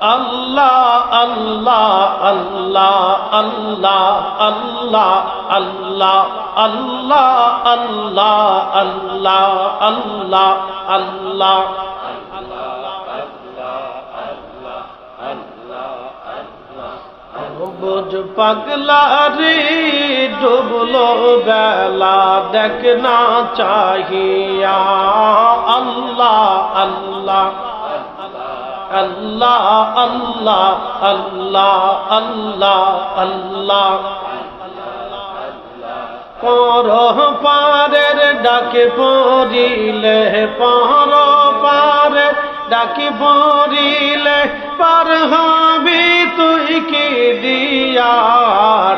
আল্লাহ আল্লাহ আল্লাহ আল্লাহ আল্লাহ আল্লাহ আল্লাহ আল্লাহ আল্লাহ আল্লাহ বুঝ পাগলা রে ডুবলো বেলা দেখ না চাহিয়া আল্লাহ আল্লাহ আল্লাহ আল্লাহ আল্লাহ আল্লাহ আল্লাহ। পর পারের ডাকে পড়িলে পর পারে ডাকে পড়িলে পার হবি তুই কি দিয়া?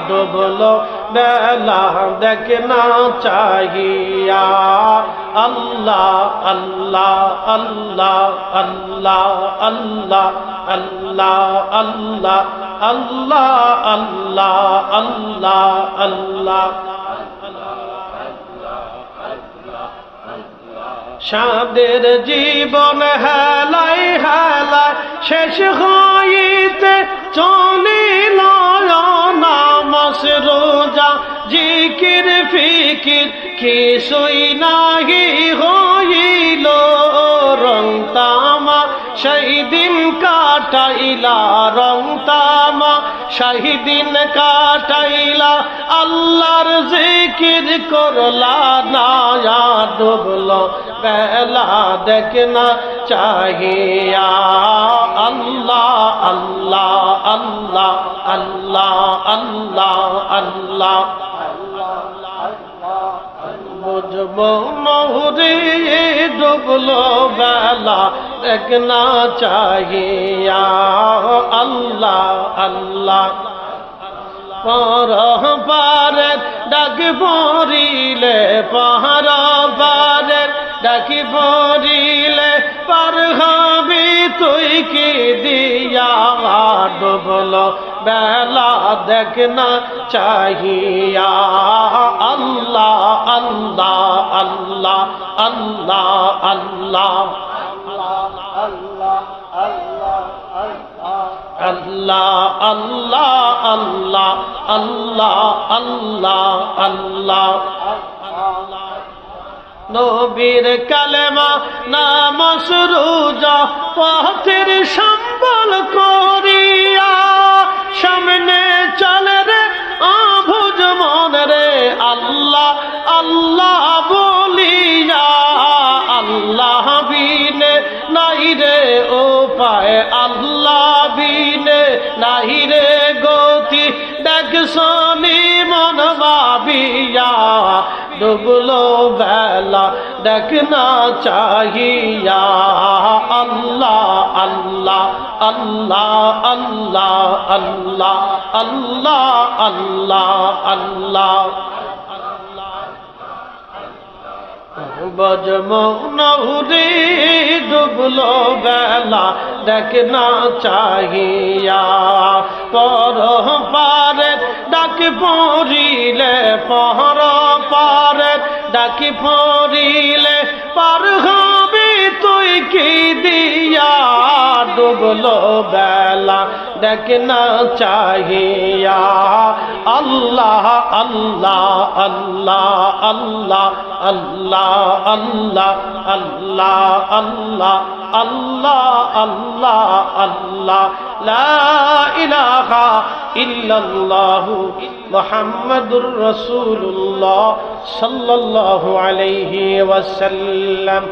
ডুবলো বেলা দেখ না চাহিয়া। আল্লাহ আল্লাহ আল্লাহ আল্লাহ আল্লাহ আল্লাহ আল্লাহ আল্লাহ আল্লাহ আল্লাহ আল্লাহ সাদের জীবন হেলাই হেলাই শেষ হইতে চলিল ফিকির, কিছুই নাহি হইল। রং তামা সেই দিন কাটাইলা রং তামা সেই দিন কাটাইলা আল্লাহর জিকির করলা, নায়া ডুবলো, বেলা দেখ না চাহিয়া। আল্লাহ আল্লাহ আল্লাহ আল্লাহ আল্লাহ আল্লাহ। বুঝব মহুরে ডুবলো বেলা দেখ না চাহিয়া। আল্লাহ আল্লাহ। পর পারে ডাক পড়িলে পাহার পারে ডাকি পড়িলে পার হবি তুই কি ডুবল বেলা দেখ না চাহিয়া। আল্লাহ আল্লাহ আল্লাহ আল্লাহ আল্লাহ। আল্লাহ আল্লাহ আল্লাহ আল্লাহ আল্লাহ আল্লাহ। নবীর কালেমা নাম সুরুজা পথের সম্বল করিয়া আল্লাহ বিনে নাই রে গতি। দেখ শনি মন ভাবিয়া, ডুবলো বেলা দেখ না চাহিয়া। আল্লাহ আল্লাহ আল্লাহ আল্লাহ আল্লাহ আল্লাহ আল্লাহ আল্লাহ। বজমৌ বজমৌনৌরে ডুবলো বেলা দেখ না চাহিয়া পর পারে ডাক পড়িলে পর পারে ডাকি পড়িলে পার হবি তুই কি দিয়া? ডুবলো বেলা দেখ না চাহিয়া আল্লাহ আল্লাহ আল্লাহ আল্লাহ আল্লাহ আল্লাহ আল্লাহ আল্লাহ আল্লাহ আল্লাহ আল্লাহ লা ইলাহা ইল্লাল্লাহু মুহাম্মাদুর রাসূলুল্লাহ সাল্লাল্লাহু আলাইহি ওয়াসাল্লাম